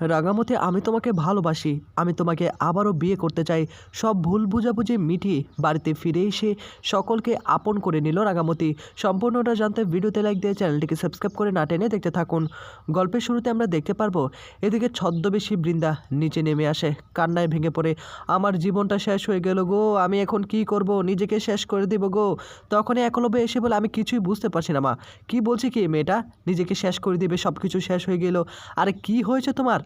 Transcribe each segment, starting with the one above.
রাগামতি আমি তোমাকে ভালোবাসি। আমি তোমাকে আবারও বিয়ে করতে চাই। সব ভুল বুঝাবুঝি মিটিয়ে বাড়িতে ফিরে এসে সকলকে আপন করে নিল রাগামতি সম্পূর্ণটা জানতে ভিডিওতে লাইক দিয়ে চ্যানেলটিকে সাবস্ক্রাইব করে না টেনে দেখতে থাকুন। গল্পের শুরুতে আমরা দেখতে পারব, এদিকে ছদ্মবেশী বৃন্দা নিচে নেমে আসে। কান্নায় ভেঙে পড়ে, আমার জীবনটা শেষ হয়ে গেল গো, আমি এখন কি করব? নিজেকে শেষ করে দেব গো। তখনই একলব্য এসে বলে, আমি কিছুই বুঝতে পারছি না মা। কি বলছে কি মেয়েটা? নিজেকে শেষ করে দিবে সব কিছু শেষ হয়ে গেল। আরে কি হয়েছে তোমার?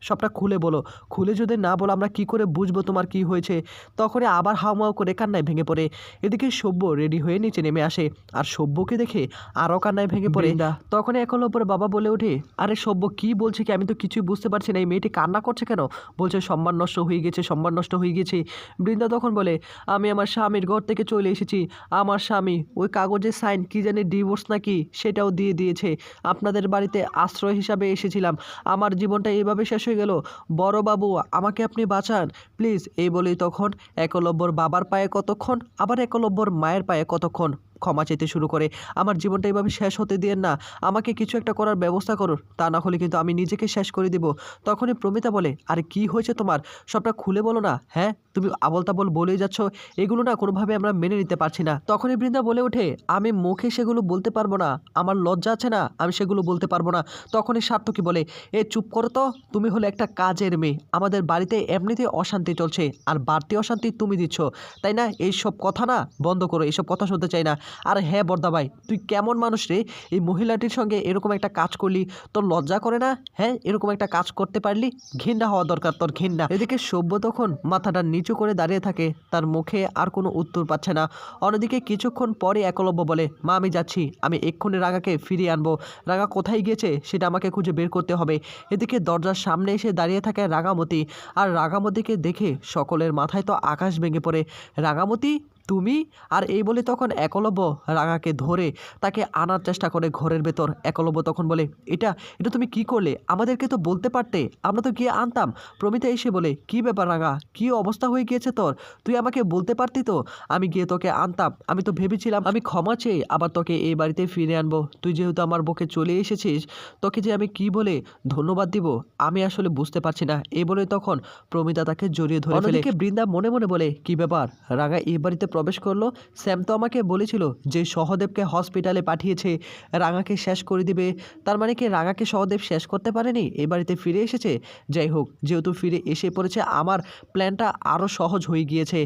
সবটা খুলে বলো। খুলে যদি না বলো আমরা কি করে বুঝব তোমার কি হয়েছে? তখনই আবার হাওমাও করে কান্নায় ভেঙে পড়ে। এদিকে সভ্য রেডি হয়ে নিচে নেমে আসে। আর সভ্যকে দেখে আরও কান্নায় ভেঙে পড়ে। তখন ওপরে বাবা বলে ওঠে আরে সভ্য কি বলছে কি? আমি তো কিছুই বুঝতে পারছি না। এই মেয়েটি কান্না করছে কেন? বলছে সম্মান নষ্ট হয়ে গেছে সম্মান নষ্ট হয়ে গেছে। বৃন্দা তখন বলে আমি আমার স্বামীর ঘর থেকে চলে এসেছি। আমার স্বামী ওই কাগজের সাইন কি জানি ডিভোর্স নাকি সেটাও দিয়ে দিয়েছে। আপনাদের বাড়িতে আশ্রয় হিসাবে এসেছিলাম। আমার জীবনটা এইভাবে শেষ হয়ে গেল। বড় বাবু, আমাকে আপনি বাঁচান। প্লিজ, এই বলেই তখন একলব্যর বাবার পায়ে কতক্ষণ, আবার একলব্যর মায়ের পায়ে কতক্ষণ ক্ষমা চাইতে শুরু করে। আমার জীবনটা এইভাবে শেষ হতে দিয়েন না। আমাকে কিছু একটা করার ব্যবস্থা করুন তা না হলে কিন্তু আমি নিজেকে শেষ করে দিব। তখনই প্রমিতা বলে, আরে কি হয়েছে তোমার? সবটা খুলে বলো না হ্যাঁ? তুমি আবল তাবল বলেই যাচ্ছ। এগুলো না কোনোভাবে আমরা মেনে নিতে পারছি না। তখনই বৃন্দা বলে ওঠে, আমি মুখে সেগুলো বলতে পারব না। আমার লজ্জা আছে না, আমি সেগুলো বলতে পারব না। তখনই স্বার্থ সার্থকী বলে, এ চুপ করো তো। তুমি হলে একটা কাজের মেয়ে। আমাদের বাড়িতে এমনিতে অশান্তি চলছে। আর বাড়তি অশান্তি তুমি দিচ্ছ। তাই না? এইসব কথা না বন্ধ করো। এইসব কথা শুনতে চাই না। আর হ্যাঁ বর্দা ভাই, তুই কেমন মানুষ রে? এই মহিলাটির সঙ্গে এরকম একটা কাজ করলি, তোর লজ্জা করে না? হ্যাঁ এরকম একটা কাজ করতে পারলি? ঘৃণা হওয়া দরকার তোর, ঘৃণা। এদিকে সভ্য তখন মাথাটা নিচু করে দাঁড়িয়ে থাকে, তার মুখে আর কোনো উত্তর পাচ্ছে না। অন্যদিকে কিছুক্ষণ পরে একলব্য বলে, মা, আমি যাচ্ছি, আমি এক্ষুনি রাগাকে ফিরিয়ে আনব। রাগা কোথায় গিয়েছে সেটা আমাকে খুঁজে বের করতে হবে। এদিকে দরজার সামনে এসে দাঁড়িয়ে থাকে রাগামতি আর রাগামতিকে দেখে সকলের মাথায় তো আকাশ ভেঙে পড়ে। রাগামতি তুমি? আর এই বলে তখন একলব্য রাঙাকে ধরে তাকে আনার চেষ্টা করে ঘরের ভেতর। একলব্য তখন বলে, এটা এটা তুমি কি করলে? আমাদেরকে তো বলতে পারতে। আমরা তো গিয়ে আনতাম। প্রমিতা এসে বলে, কি ব্যাপার রাঙা? কি অবস্থা হয়ে গিয়েছে তোর? তুই আমাকে বলতে পারতি তো? আমি গিয়ে তোকে আনতাম। আমি তো ভেবেছিলাম আমি ক্ষমা চেয়ে আবার তোকে এই বাড়িতে ফিরে আনব। তুই যেহেতু আমার বুকে চলে এসেছিস, তোকে যে আমি কি বলে ধন্যবাদ দিব, আমি আসলে বুঝতে পারছি না। এই বলে তখন প্রমিতা তাকে জড়িয়ে ধরে ফেলে। বৃন্দা মনে মনে বলে, কি ব্যাপার? রাঙা এই বাড়িতে প্রবেশ করল। স্যাম তো আমাকে বলেছিল যে সহদেবকে হসপিটালে পাঠিয়েছে। রাঙাকে শেষ করে দিবে। তার মানে কি রাঙাকে সহদেব শেষ করতে পারেনি? এই বাড়িতে ফিরে এসেছে? যাই হোক, যেহেতু ফিরে এসে পড়েছে, আমার প্ল্যানটা আরও সহজ হয়ে গিয়েছে।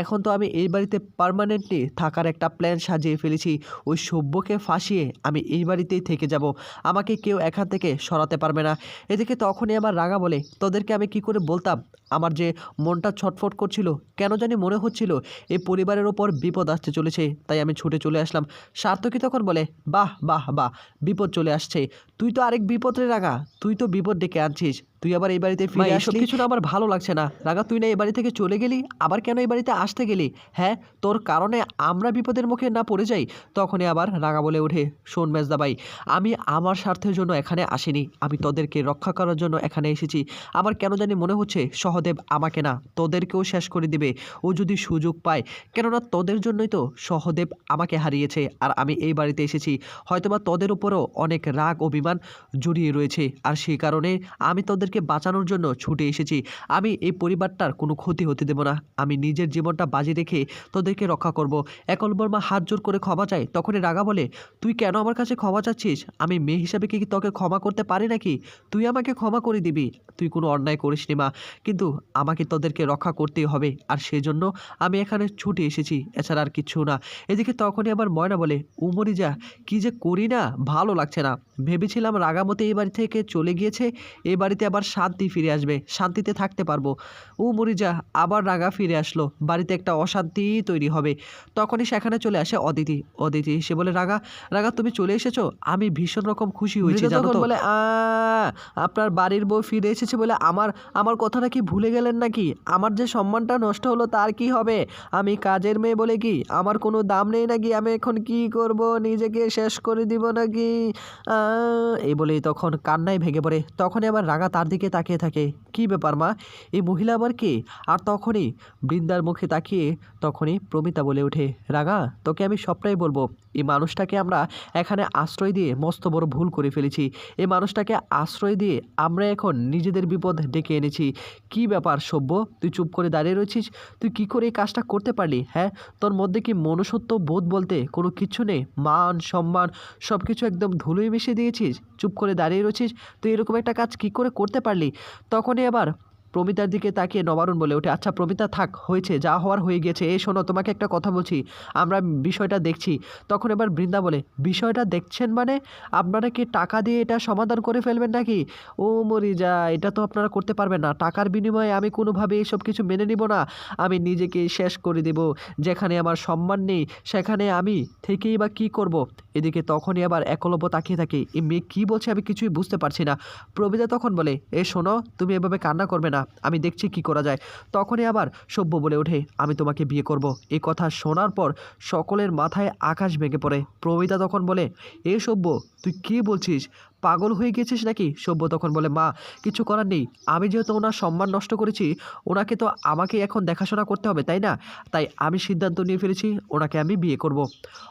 এখন তো আমি এই বাড়িতে পারমানেন্টলি থাকার একটা প্ল্যান সাজিয়ে ফেলেছি। ওই সভ্যকে ফাঁসিয়ে আমি এই বাড়িতেই থেকে যাব। আমাকে কেউ এখান থেকে সরাতে পারবে না। এদিকে তখনই আমার রাঙা বলে, তোদেরকে আমি কি করে বলতাম? আমার যে মনটা ছটফট করছিল, কেন জানি মনে হচ্ছিল এই পরিবারের ওপর বিপদ আসতে চলেছে, তাই আমি ছুটে চলে আসলাম। সার্থকী তখন বলে, বাহ বাহ বাহ, বিপদ চলে আসছে। তুই তো আরেক বিপদ রে রাগা তুই তো বিপদ ডেকে আনছিস। তুই আবার এই বাড়িতে ফিরে এসব আসলি? কিছু না আমার ভালো লাগছে না। রাগা তুই না এই বাড়ি থেকে চলে গেলি? আবার কেন এই বাড়িতে আসতে গেলি? হ্যাঁ তোর কারণে আমরা বিপদের মুখে না পড়ে যাই? তখনই আবার রাগা বলে ওঠে শোন মেজদা ভাই আমি আমার স্বার্থের জন্য এখানে আসিনি। আমি তোদেরকে রক্ষা করার জন্য এখানে এসেছি। আমার কেন জানি মনে হচ্ছে সহদেব আমাকে না তোদেরকেও শেষ করে দিবে। ও যদি সুযোগ পায় কেননা তোদের জন্যই তো সহদেব আমাকে হারিয়েছে আর আমি এই বাড়িতে এসেছি। হয়তোবা তোদের উপরও অনেক রাগ অভিমান জড়িয়ে রয়েছে আর সেই কারণে আমি তোদেরকে বাঁচানোর জন্য ছুটে এসেছি। আমি এই পরিবারটার কোনো ক্ষতি হতে দেব না। আমি নিজের জীবনটা বাজি রেখে তোদেরকে রক্ষা করব। একল বর্মা হাত জোর করে ক্ষমা চায়। তখনই রাগা বলে, তুই কেন আমার কাছে ক্ষমা চাচ্ছিস? আমি মেয়ে হিসাবে কি তোকে ক্ষমা করতে পারি নাকি? তুই আমাকে ক্ষমা করে দিবি। তুই কোনো অন্যায় করিস নি মা। কিন্তু আমাকে তোদেরকে রক্ষা করতেই হবে। আর সেজন্য আমি এখানে ছুটে এসেছি। এছাড়া আর কিচ্ছু না। এদিকে তখনই আবার ময়না বলে, উমরি যা, কি যে করি না? ভালো লাগছে না। ভেবেছিলাম রাগামতে এই বাড়ি থেকে চলে গিয়েছে। এই বাড়িতে আবার শান্তি ফিরে আসবে শান্তিতে থাকতে পারব। ও মরিজা আবার রাগা ফিরে আসলো। বাড়িতে একটা অশান্তি তৈরি হবে। তখনই সেখানে চলে আসে অদিতি। অদিতি সে বলে রাগা রাগা তুমি চলে এসেছ? আমি ভীষণ রকম খুশি হয়েছি মৃদা জানো তো? বলে, বলে আপনার বাড়ির বউ ফিরে এসেছে বলে আমার আমার কথাটা কি ভুলে গেলেন নাকি? আমার যে সম্মানটা নষ্ট হলো তার কি হবে? আমি কাজের মেয়ে বলে কি আমার কোনো দাম নেই নাকি? আমি এখন কি করব? নিজেকে শেষ করে দিব নাকি? এই বলেই তখন কান্নায় ভেঙে পড়ে। তখনই আমার রাঙা তার দিকে তাকিয়ে থাকে। কি ব্যাপার মা? এই মহিলা আবার কে? আর তখনই বৃন্দার মুখে তাকিয়ে তখনই প্রমিতা বলে ওঠে, রাগা, তোকে আমি সবটাই বলব। এই মানুষটাকে আমরা এখানে আশ্রয় দিয়ে মস্ত বড় ভুল করে ফেলেছি। এই মানুষটাকে আশ্রয় দিয়ে আমরা এখন নিজেদের বিপদ ডেকে এনেছি। কি ব্যাপার সভ্য? তুই চুপ করে দাঁড়িয়ে রয়েছিস? তুই কি করে এই কাজটা করতে পারলি হ্যাঁ? তোর মধ্যে কি মনুষ্যত্ব বোধ বলতে কোনো কিছু নেই? মান, সম্মান সব কিছু একদম ধুলোয় মিশিয়ে দিয়েছিস? চুপ করে দাঁড়িয়ে রয়েছিস? তুই এরকম একটা কাজ কি করে করতে পারলি? তখনই আবার প্রমিতার দিকে তাকিয়ে নবারুণ বলে ওঠে আচ্ছা প্রমিতা, থাক, হয়েছে, যা হওয়ার হয়ে গেছে। এ শোনো, তোমাকে একটা কথা বলছি। আমরা বিষয়টা দেখছি। তখন এবার বৃন্দা বলে, বিষয়টা দেখছেন মানে? আপনারা কি টাকা দিয়ে এটা সমাধান করে ফেলবেন নাকি? ও মরি যা, এটা তো আপনারা করতে পারবেন না। টাকার বিনিময়ে আমি কোনোভাবে এইসব কিছু মেনে নিব না। আমি নিজেকে শেষ করে দেব। যেখানে আমার সম্মান নেই, সেখানে আমি থেকেই বা কী করব? এদিকে তখনই আবার একলব্য তাকিয়ে থাকে এই মেয়ে কী বলছে আমি কিছুই বুঝতে পারছি না। প্রবিতা তখন বলে, এ, শোনো, তুমি এভাবে কান্না করবে না। আমি দেখছি কি করা যায়। তখনই আবার সভ্য বলে ওঠে, আমি তোমাকে বিয়ে করব। এই কথা শোনার পর সকলের মাথায় আকাশ ভেঙে পড়ে। প্রবিতা তখন বলে, এ সভ্য, তুই কি বলছিস? পাগল হয়ে গেছিস নাকি? সভ্য তখন বলে, মা, কিছু করার নেই। আমি যেহেতু ওনার সম্মান নষ্ট করেছি, ওনাকে তো আমাকে এখন দেখাশোনা করতে হবে, তাই না? তাই আমি সিদ্ধান্ত নিয়ে ফেলেছি, ওনাকে আমি বিয়ে করব।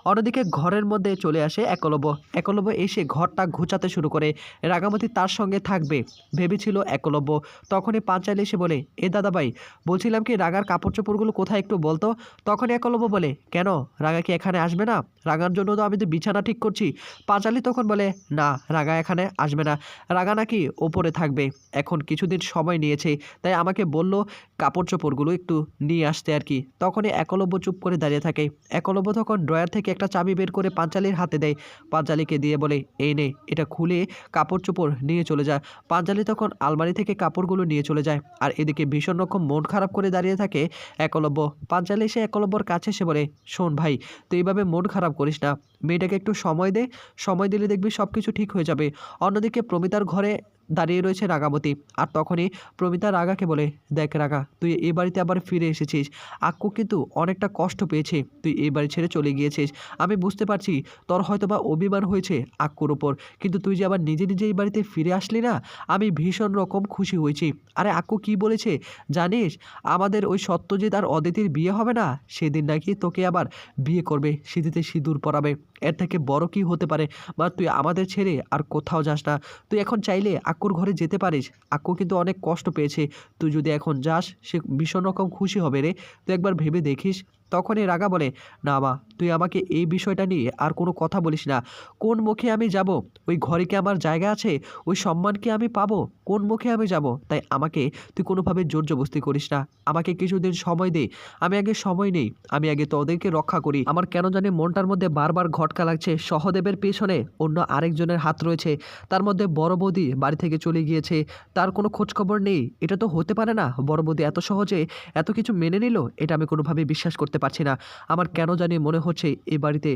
অন্যদিকে ঘরের মধ্যে চলে আসে একলব্য। একলব্য এসে ঘরটা ঘুচাতে শুরু করে। রাগামতি তার সঙ্গে থাকবে, ভেবেছিল একলব্য। তখনই পাঁচালি এসে বলে, এ দাদাভাই, বলছিলাম কি রাগার কাপড় চোপড়গুলো কোথায় একটু বলতো তখন একলব্য বলে, কেন? রাগা কি এখানে আসবে না? রাগার জন্য তো আমি তো বিছানা ঠিক করছি। পাঁচালি তখন বলে, না রাগা এখানে আসবে না। রাগা নাকি ওপরে থাকবে। এখন কিছুদিন সময় নিয়েছে, তাই আমাকে বলল, কাপড় চোপড়গুলো একটু নিয়ে আসতে আর কি। তখনই একলব্য চুপ করে দাঁড়িয়ে থাকে। একলব্য তখন ড্রয়ার থেকে একটা চাবি বের করে পাঞ্চালির হাতে দেয়। পাঞ্চালিকে দিয়ে বলে, এই নে, এটা খুলে কাপড় চোপড় নিয়ে চলে যায় পাঞ্চালি তখন আলমারি থেকে কাপড়গুলো নিয়ে চলে যায় আর এদিকে ভীষণ রকম মন খারাপ করে দাঁড়িয়ে থাকে একলব্য। পাঞ্চালি এসে একলব্যর কাছে এসে বলে, শোন ভাই তো এইভাবে মন খারাপ করিস না। মেয়েটাকে একটু সময় দে, সময় দিলে দেখবি সব কিছু ঠিক হয়ে যাবে। অন্যদিকে প্রমিতার ঘরে দাঁড়িয়ে রয়েছে রাগাবতী আর তখনই প্রমিতা রাগাকে বলে, দেখ রাগা তুই এই বাড়িতে আবার ফিরে এসেছিস। আক্কু কিন্তু অনেকটা কষ্ট পেয়েছে। তুই এই বাড়ি ছেড়ে চলে গিয়েছিস। আমি বুঝতে পারছি তোর হয়তো বা অভিমান হয়েছে আক্কুর ওপর। কিন্তু তুই যে আবার নিজে নিজে এই বাড়িতে ফিরে আসলি না, আমি ভীষণ রকম খুশি হয়েছি। আরে আক্কু কি বলেছে? জানিস, আমাদের ওই সত্যজিৎ আর অদিতির বিয়ে হবে না? সেদিন নাকি তোকে আবার বিয়ে করবে সিঁথিতে সিঁদুর পরাবে। এর থেকে বড় কি হতে পারে? বা তুই আমাদের ছেড়ে আর কোথাও যাস না। তুই এখন চাইলে আক্কুর ঘরে যেতে পারিস। আক্কু কিন্তু অনেক কষ্ট পেয়েছে। তুই যদি এখন যাস, সে ভীষণ রকম খুশি হবে রে। তুই একবার ভেবে দেখিস। তখনই রাগা বলে, না মা, তুই আমাকে এই বিষয়টা নিয়ে আর কোনো কথা বলিস না। কোন মুখে আমি যাব? ওই ঘরে কি আমার জায়গা আছে? ওই সম্মান কি আমি পাবো? কোন মুখে আমি যাব? তাই আমাকে তুই কোনোভাবে জোর জবস্তি করিস না। আমাকে কিছুদিন সময় দে। আমি আগে সময় নেই। আমি আগে তোদেরকে রক্ষা করি। আমার কেন জানি মনটার মধ্যে বারবার ঘটকা লাগছে। সহদেবের পেছনে অন্য আরেকজনের হাত রয়েছে। তার মধ্যে বড় বৌদি বাড়ি থেকে চলে গিয়েছে। তার কোনো খোঁজখবর নেই। এটা তো হতে পারে না। বড় বৌদি এত সহজে এত কিছু মেনে নিল, এটা আমি কোনোভাবে বিশ্বাস করতে পারছি না। আমার কেন জানি মনে হচ্ছে এ বাড়িতে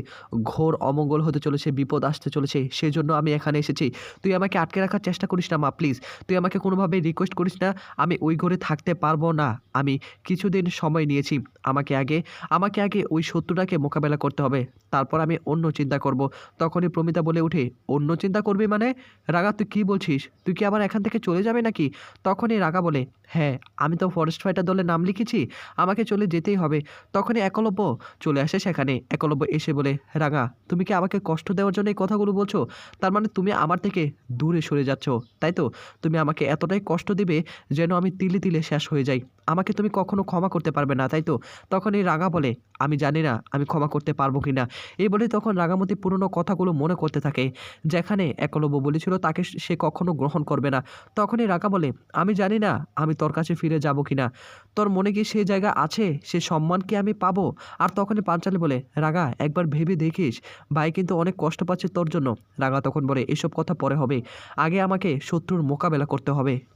ঘোর অমঙ্গল হতে চলেছে, বিপদ আসতে চলেছে সেই জন্য আমি এখানে এসেছি। তুই আমাকে আটকে রাখার চেষ্টা করিস না মা, প্লিজ। তুই আমাকে কোনোভাবে রিকোয়েস্ট করিস না, আমি ওই ঘরে থাকতে পারব না। আমি কিছুদিন সময় নিয়েছি, আমাকে আগে আমাকে আগে ওই শত্রুটাকে মোকাবেলা করতে হবে। তারপর আমি অন্য চিন্তা করব। তখনই প্রমিতা বলে উঠে অন্য চিন্তা করবি মানে? রাগা, তুই কী বলছিস? তুই কি আবার এখান থেকে চলে যাবে নাকি? তখনই রাগা বলে হ্যাঁ আমি তো ফরেস্ট ফাইটার দলে নাম লিখেছি, আমাকে চলে যেতেই হবে। তখনই একলব্য চলে আসে সেখানে। একলব্য এসে বলে, রাঙা, তুমি কি আমাকে কষ্ট দেওয়ার জন্য এই কথাগুলো বলছো? তার মানে তুমি আমার থেকে দূরে সরে যাচ্ছ, তাই তো? তুমি আমাকে এতটাই কষ্ট দিবে যেন আমি তিলে তিলে শেষ হয়ে যাই। আমাকে তুমি কখনো ক্ষমা করতে পারবে না, তাই তো? তখন এই রাগা বলে, আমি জানি না, আমি ক্ষমা করতে পারব কি না? এই বলে তখন রাগামতি পুরনো কথাগুলো মনে করতে থাকে, যেখানে একলব্য বলেছিল তাকে সে কখনো গ্রহণ করবে না। তখনই রাগা বলে, আমি জানি না, আমি তোর কাছে ফিরে যাব কি না। তোর মনে কি সে জায়গা আছে? সে সম্মান কি আমি পাবো? আর তখনই পাঞ্চালি বলে, রাগা, একবার ভেবে দেখিস, ভাই কিন্তু অনেক কষ্ট পাচ্ছে তোর জন্য। রাগা তখন বলে, এসব কথা পরে হবে। আগে আমাকে শত্রুর মোকাবেলা করতে হবে।